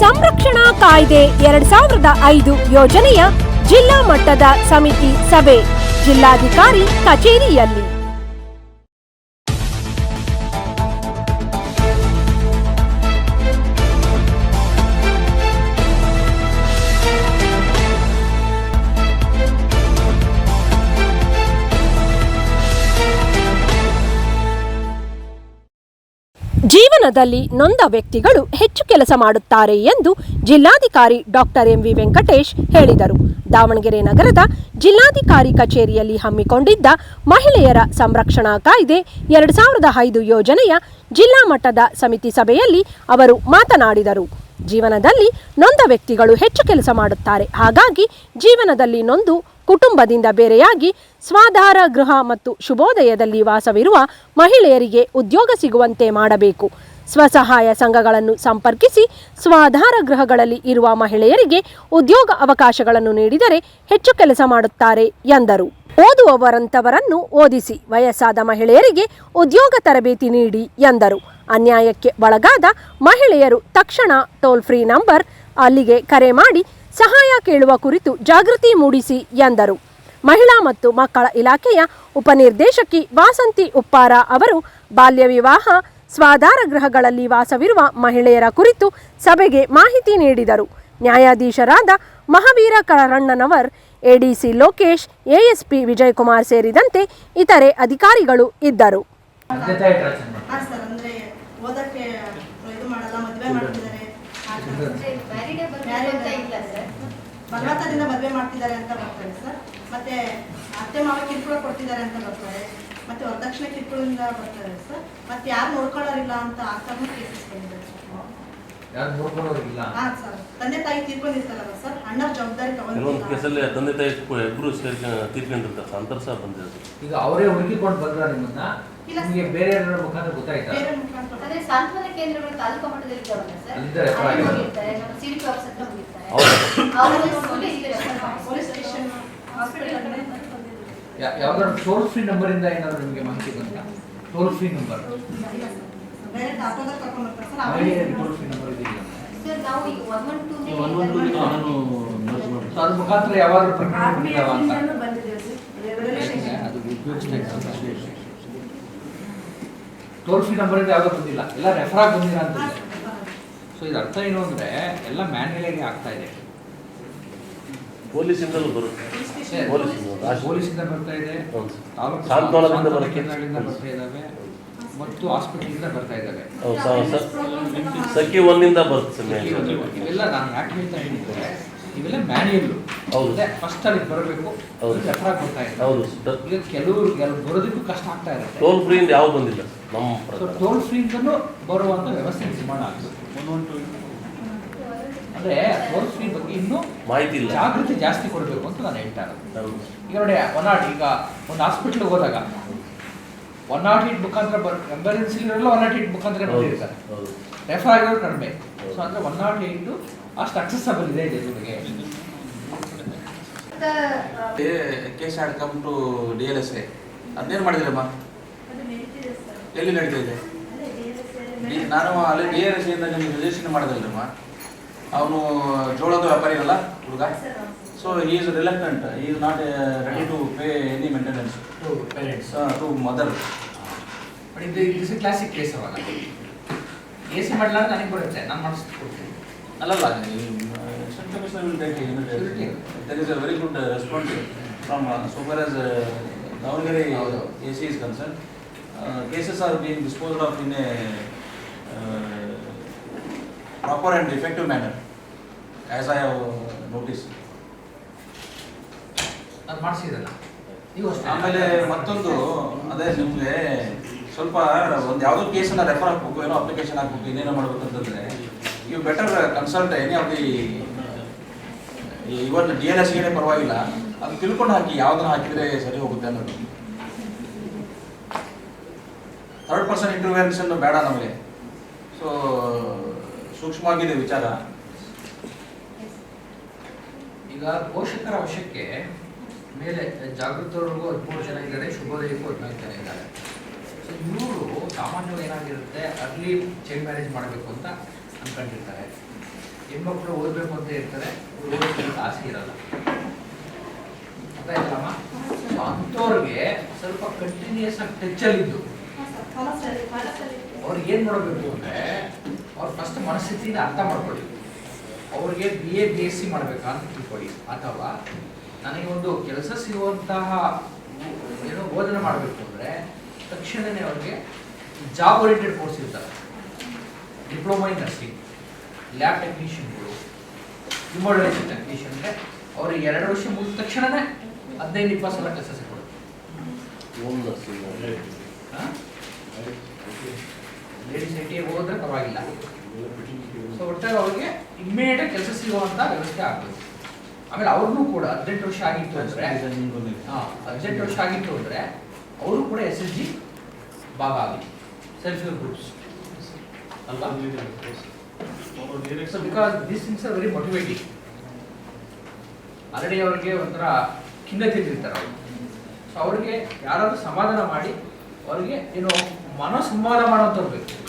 ಸಂರಕ್ಷಣಾ ಕಾಯ್ದೆ ಎರಡ್ ಸಾವಿರದ ಐದು ಯೋಜನೆಯ ಜಿಲ್ಲಾ ಮಟ್ಟದ ಸಮಿತಿ ಸಭೆ. ಜಿಲ್ಲಾಧಿಕಾರಿ ಕಚೇರಿಯಲ್ಲಿ. ಜೀವನದಲ್ಲಿ ನೊಂದ ವ್ಯಕ್ತಿಗಳು ಹೆಚ್ಚು ಕೆಲಸ ಮಾಡುತ್ತಾರೆ ಎಂದು ಜಿಲ್ಲಾಧಿಕಾರಿ ಡಾಕ್ಟರ್ ಎಂವಿ ವೆಂಕಟೇಶ್ ಹೇಳಿದರು. ದಾವಣಗೆರೆ ನಗರದ ಜಿಲ್ಲಾಧಿಕಾರಿ ಕಚೇರಿಯಲ್ಲಿ ಹಮ್ಮಿಕೊಂಡಿದ್ದ ಮಹಿಳೆಯರ ಸಂರಕ್ಷಣಾ ಕಾಯ್ದೆ ಎರಡ್ ಸಾವಿರದ ಐದು ಯೋಜನೆಯ ಜಿಲ್ಲಾ ಮಟ್ಟದ ಸಮಿತಿ ಸಭೆಯಲ್ಲಿ ಅವರು ಮಾತನಾಡಿದರು. ಜೀವನದಲ್ಲಿ ನೊಂದ ವ್ಯಕ್ತಿಗಳು ಹೆಚ್ಚು ಕೆಲಸ ಮಾಡುತ್ತಾರೆ. ಹಾಗಾಗಿ ಜೀವನದಲ್ಲಿ ನೊಂದು ಕುಟುಂಬದಿಂದ ಬೇರೆಯಾಗಿ ಸ್ವಾಧಾರ ಗೃಹ ಮತ್ತು ಶುಭೋದಯದಲ್ಲಿ ವಾಸವಿರುವ ಮಹಿಳೆಯರಿಗೆ ಉದ್ಯೋಗ ಸಿಗುವಂತೆ ಮಾಡಬೇಕು. ಸ್ವಸಹಾಯ ಸಂಘಗಳನ್ನು ಸಂಪರ್ಕಿಸಿ ಸ್ವಾಧಾರ ಗೃಹಗಳಲ್ಲಿ ಇರುವ ಮಹಿಳೆಯರಿಗೆ ಉದ್ಯೋಗ ಅವಕಾಶಗಳನ್ನು ನೀಡಿದರೆ ಹೆಚ್ಚು ಕೆಲಸ ಮಾಡುತ್ತಾರೆ ಎಂದರು. ಓದುವವರಂತವರನ್ನು ಓದಿಸಿ ವಯಸ್ಸಾದ ಮಹಿಳೆಯರಿಗೆ ಉದ್ಯೋಗ ತರಬೇತಿ ನೀಡಿ ಎಂದರು. ಅನ್ಯಾಯಕ್ಕೆ ಒಳಗಾದ ಮಹಿಳೆಯರು ತಕ್ಷಣ ಟೋಲ್ ಫ್ರೀ ನಂಬರ್ ಅಲ್ಲಿಗೆ ಕರೆ ಮಾಡಿ ಸಹಾಯ ಕೇಳುವ ಕುರಿತು ಜಾಗೃತಿ ಮೂಡಿಸಿ ಎಂದರು. ಮಹಿಳಾ ಮತ್ತು ಮಕ್ಕಳ ಇಲಾಖೆಯ ಉಪನಿರ್ದೇಶಕಿ ವಾಸಂತಿ ಉಪ್ಪಾರ ಅವರು ಬಾಲ್ಯ ವಿವಾಹ ಸ್ವಾಧಾರ ಗೃಹಗಳಲ್ಲಿ ವಾಸವಿರುವ ಮಹಿಳೆಯರ ಕುರಿತು ಸಭೆಗೆ ಮಾಹಿತಿ ನೀಡಿದರು. ನ್ಯಾಯಾಧೀಶರಾದ ಮಹಾವೀರ ಕರಣ್ಣನವರ್ ಎಡಿಸಿ ಲೋಕೇಶ್ ಎಎಸ್ಪಿ ವಿಜಯಕುಮಾರ್ ಸೇರಿದಂತೆ ಇತರೆ ಅಧಿಕಾರಿಗಳು ಇದ್ದರು. ಬಲವಂತದಿಂದ ಮದ್ವೆ ಮಾಡ್ತಿದ್ದಾರೆ ಅಂತ ಬರ್ತಾರೆ ಸರ್. ಮತ್ತೆ ಅತ್ತೆ ಮಾವ ಕಿರುಕುಳ ಕೊಡ್ತಿದ್ದಾರೆ ಅಂತ ಬರ್ತಾರೆ. ಮತ್ತೆ ವರದಕ್ಷಿಣೆ ಕಿರುಕುಳದಿಂದ ಬರ್ತಾರೆ ಸರ್. ಮತ್ತೆ ಯಾರು ನೋಡ್ಕೊಳ್ಳೋರಿಲ್ಲ ಅಂತ ಆ ಥರ ಕೇಸಸ್ ಬಂದಿದ್ದಾರೆ ಯಾರು ನೋಡ್ಕೊಳ್ಳೋರಿಲ್ಲ? ಹಾ ಸರ್. ತಂದೆ ತಾಯಿ ತೀರ್ಕೊಂಡಿರ್ತಾರಲ್ಲ ಸರ್. ಜವಾಬ್ದಾರಿ ಕೆಲವೊಂದು ತಗೊಂಡಿಲ್ಲ ಕೇಸಲ್ಲಿ ತಂದೆ ತಾಯಿ ಇಬ್ಬರು ಸೇರಿ ತೀರ್ಕೊಂಡಿರ್ತಾರೆ. ಅಂತರ ಸಹ ಬಂದಿರೋದು. ಈಗ ಅವರೇ ಹುಡುಕಿಕೊಂಡು ಬಂದ್ರ ನಿಮ್ಮನ್ನ? ಇಲ್ಲ ನಿಮಗೆ ಬೇರೆ ಮುಖಾಂತರ ಗೊತ್ತಾಯ್ತಾ? ಬೇರೆ ಮುಖಾಂತರ. ಅದೇ ಸಾಂತ್ವನ ಕೇಂದ್ರಗಳು ತಾಲೂಕು ಮಟ್ಟದಲ್ಲಿ ಇದ್ದಾವಲ್ಲ ಸರ್. ಅಲ್ಲಿದ್ದಾರೆ, ಅಲ್ಲಿ ಪರವಾಗಿಲ್ಲ. ಹೋಗಿರ್ತಾರೆ ನಮ್ಮ ಸಿಡಿ ಆಫೀಸ್ ಹತ್ರ ಹೋಗಿರ್ತಾರೆ. ಹೌದು. ಅವರು ನೋಡಿ ಇಲ್ಲಿ ಪೊಲೀಸ್ ಸ್ಟೇಷನ್ ಹಾಸ್ಪಿಟಲ್ ಯಾ- ಯಾವ್ದಾದ್ರು ಟೋಲ್ ಫ್ರೀ ನಂಬರ್ ಇಂದ ಏನಾದ್ರು ನಿಮಗೆ ಮಾಹಿತಿ ಬಂತ? Toll free number toll free number ಇದೆಯಲ್ಲ ಅದ್ರ ಮುಖಾಂತರ ಯಾವಾದ್ರು ಪ್ರಕರಣ ಅಂತ ಅದು ಟೋಲ್ ಫ್ರೀ ನಂಬರ್ ಇಂದ ಯಾವ್ದು ಬಂದಿಲ್ಲ. ಎಲ್ಲ ರೆಫರ್ ಆಗಿ ಬಂದಿಲ್ಲ ಅಂತ ಸೊ ಇದು ಅರ್ಥ ಏನು ಅಂದ್ರೆ ಎಲ್ಲ ಮ್ಯಾನ್ಯಲಾಗಿ ಆಗ್ತಾ ಇದೆ. ಪೊಲೀಸಿಂದಲೂ ಬರುತ್ತೆ. ಪೊಲೀಸಿಂದ ಬರ್ತಾ ಇದೆ. ತಾಲೂಕು ಬರ್ತಾ ಇದ್ದಾವೆ. ಮತ್ತು ಹಾಸ್ಪಿಟಲಿಂದ ಬರ್ತಾ ಇದ್ದಾವೆ. ಸಖಿ ಒಂದಿಂದ ಇವೆಲ್ಲ ನಾನು ಯಾಕೆ ಹೇಳ್ತಾ ಹೇಳಿದ್ರೆ ಇವೆಲ್ಲ ಮ್ಯಾನ್ಯಲ್. ಫಸ್ಟ್ ಅಲ್ಲಿ ಬರಬೇಕು. ಹೌದು. ರೆಫರ್ ಬರ್ತಾ ಇದೆ. ಹೌದು. ಈಗ ಕೆಲವರು ಕೆಲವು ಬರೋದಕ್ಕೂ ಕಷ್ಟ ಆಗ್ತಾ ಇರುತ್ತೆ ಟೋಲ್ ಫ್ರೀ ಯಾವ ಬಂದಿಲ್ಲ. ಟೋಲ್ ಫ್ರೀ ಬರುವಂತ ವ್ಯವಸ್ಥೆ ನಿರ್ಮಾಣ ಆಗಬೇಕು ಅಂದ್ರೆ ಟೋಲ್ ಫ್ರೀ ಬಗ್ಗೆ ಇನ್ನೂ ಮಾಹಿತಿ ಇಲ್ಲ. ಜಾಗೃತಿ ಜಾಸ್ತಿ ಕೊಡಬೇಕು ಅಂತ ನಾನು ಹೇಳ್ತಾ ಇರೋದು. ಈಗ ನೋಡಿ ಒನ್ ನಾಟ್ ಈಗ ಒಂದು ಹಾಸ್ಪಿಟ್ಲಿಗೆ ಹೋದಾಗ ಒನ್ ನಾಟ್ ಏಟ್ ಮುಖಾಂತರ ಬರ್ ಎಮರ್ಜೆನ್ಸಿ ಇರೋಲ್ಲ ಒನ್ ನಾಟ್ ಏಟ್ ಮುಖಾಂತರ ಬಂದಿರ್ತಾರೆ. ರೆಫರ್ ಆಗಿರೋದು ಕಡಿಮೆ. ಸೊ ಅಂದ್ರೆ ಒನ್ ನಾಟ್ ಏಟ್ ಅಷ್ಟು ಅಕ್ಸೆಸಬಲ್ ಇದೆ ಜನರಿಗೆ case had come to D L S A ಅದೇನು ಮಾಡಿದ್ರಮ್ಮ ಎಲ್ಲಿ ನಡೀತಾ ಇದೆ? ನಾನು ಅಲ್ಲಿ ಡಿ ಎಲ್ ಎಸ್ ಎಂದ ನಿಮ್ಗೆ ರಿಜಿಸ್ಟ್ರೇಷನ್ ಮಾಡೋದಲ್ರಮ್ಮ ಅವನು ಜೋಳದ ವ್ಯಾಪಾರಿ ಅಲ್ಲ ಹುಡುಗ ಸೊ ಈಸ್ ಈ is not ready to pay any maintenance parents to mother but ಇದು ಇಸ್ ಕ್ಲಾಸಿಕ್ ಕೇಸ್ ಅವಾಗ ಎ ಸಿ ಮಾಡಲಾರ್ದು ನನಗೆ ಬರುತ್ತೆ. ನಾನು ಮಾಡಿಸ್ಕೊಡ್ತೀನಿ ಅಲ್ಲಲ್ಲ there is a very good response from super as Davanagere. A C is concern cases are been disposed of in a proper and effective manner as I have notice ಅದು ಮಾಡಿಸಿದಲ್ಲ. ನೀವು ಅಷ್ಟೇ. ಆಮೇಲೆ ಮತ್ತೊಂದು ಅದೇ ನಿಮಗೆ ಸ್ವಲ್ಪ ಒಂದು ಯಾವುದೋ ಕೇಸನ್ನ ರೆಫರ್ ಹಾಕ್ಬೇಕು ಏನೋ ಅಪ್ಲಿಕೇಶನ್ ಹಾಕ್ಬೇಕು ಇನ್ನೇನೋ ಮಾಡ್ಬೇಕು ಅಂತಂದ್ರೆ you better consult any of the even D N ಎಸ್ಗೆ ಏನೇ ಪರವಾಗಿಲ್ಲ ಅದು ತಿಳ್ಕೊಂಡು ಹಾಕಿ ಯಾವ್ದನ್ನ ಹಾಕಿದ್ರೆ ಸರಿ ಹೋಗುತ್ತೆ ಅನ್ನೋದು. ಥರ್ಡ್ ಪರ್ಸನ್ ಇಂಟರ್ವೆನ್ಷನ್ ಬೇಡ ನಮಗೆ. ಸೊ ಸೂಕ್ಷ್ಮವಾಗಿದೆ ವಿಚಾರ. ಈಗ ಪೋಷಕರ ವಶಕ್ಕೆ ಮೇಲೆ ಜಾಗೃತವ್ರಿಗೂ ಹದಿಮೂರು ಜನ ಇದ್ದಾರೆ ಶುಭೋದಯಕ್ಕೂ ಹದಿನಾಲ್ಕು ಜನ ಇದ್ದಾರೆ. ಸೊ ಇವರು ಸಾಮಾನ್ಯವಾಗಿ ಏನಾಗಿರುತ್ತೆ ಅರ್ಲಿ ಚೈಲ್ಡ್ ಮ್ಯಾರೇಜ್ ಮಾಡಬೇಕು ಅಂತ ಅಂದ್ಕೊಂಡಿರ್ತಾರೆ ಹೆಣ್ಮಕ್ಳು ಓದಬೇಕು ಅಂತ ಇರ್ತಾರೆ ಓದೋದಕ್ಕೆ ಆಸೆ ಇರಲ್ಲ. ಅರ್ಥ ಆಯ್ತಲ್ಲಮ್ಮ ಸೊ ಅಂಥವ್ರಿಗೆ ಸ್ವಲ್ಪ ಕಂಟಿನ್ಯೂಸ್ ಆಗಿ ಟಚ್ಚಲ್ಲಿದ್ದು ಅವ್ರಿಗೆ ಏನು ಮಾಡಬೇಕು ಅಂದರೆ ಅವ್ರ ಫಸ್ಟ್ ಮನಸ್ಥಿತಿನ ಅರ್ಥ ಮಾಡ್ಕೊಳ್ಳಿ. ಅವ್ರಿಗೆ B A B S C ಮಾಡಬೇಕಾ ಅಂತ ತಿಳ್ಕೊಳ್ಳಿ. ಅಥವಾ ನನಗೆ ಒಂದು ಕೆಲಸ ಸಿಗುವಂತಹ ಏನು ಬೋಧನೆ ಮಾಡಬೇಕು ಅಂದರೆ ತಕ್ಷಣವೇ ಅವ್ರಿಗೆ ಜಾಬ್ ಓರಿಯೆಂಟೆಡ್ ಕೋರ್ಸ್ ಇರ್ತಾರೆ. ಡಿಪ್ಲೊಮಾ ಇನ್ ನರ್ಸಿಂಗ್ ಲ್ಯಾಬ್ ಟೆಕ್ನಿಷಿಯನ್ಗಳು ಇಮೋಡೇಷನ್ ಟೆಕ್ನಿಷಿಯನ್ ಅಂದರೆ ಅವ್ರಿಗೆ ಎರಡು ವರ್ಷ ಮುಗಿದ ತಕ್ಷಣವೇ ಹದಿನೈದು ಇಪ್ಪತ್ತು ಸಾವಿರ ಕೆಲಸ ಸಿಗ್ಬೋದು. ಲೇಡೀಸ್ ಐ ಟಿ ಹೋದ್ರೆ ಪರವಾಗಿಲ್ಲ. ಸೊ ಒಟ್ಟಾರೆ ಅವ್ರಿಗೆ ಇಮ್ಮಿಡಿಯೇಟ್ ಕೆಲಸ ಸಿಗುವಂತ ವ್ಯವಸ್ಥೆ ಆಗ್ತದೆ ಆಮೇಲೆ ಅವ್ರಿಗೂ ಕೂಡ ಹದಿನೆಂಟು ವರ್ಷ ಆಗಿತ್ತು ಅಂದ್ರೆ ಹದಿನೆಂಟು ವರ್ಷ ಆಗಿತ್ತು ಅಂದ್ರೆ ಅವರು ಕೂಡ ಎಸ್ ಎಸ್ ಜಿ ಭಾಗ ಆಗಲಿ ಸೆಲ್ಫ್ ಹೆಲ್ಪ್ ಗ್ರೂಪ್ಸ್ ಅಲ್ವಾ? Because this things are very motivating already ಅವ್ರಿಗೆ ಒಂಥರ ಖಿನ್ನತೆ ತಿಂದಿರ್ತಾರೆ ಅವರು. ಸೊ ಅವ್ರಿಗೆ ಯಾರಾದರೂ ಸಮಾಧಾನ ಮಾಡಿ, ಅವ್ರಿಗೆ ಏನು ಮನೋಸಂವಾದ ಮಾಡುವಂಥದ್ದು. ಬೇಕು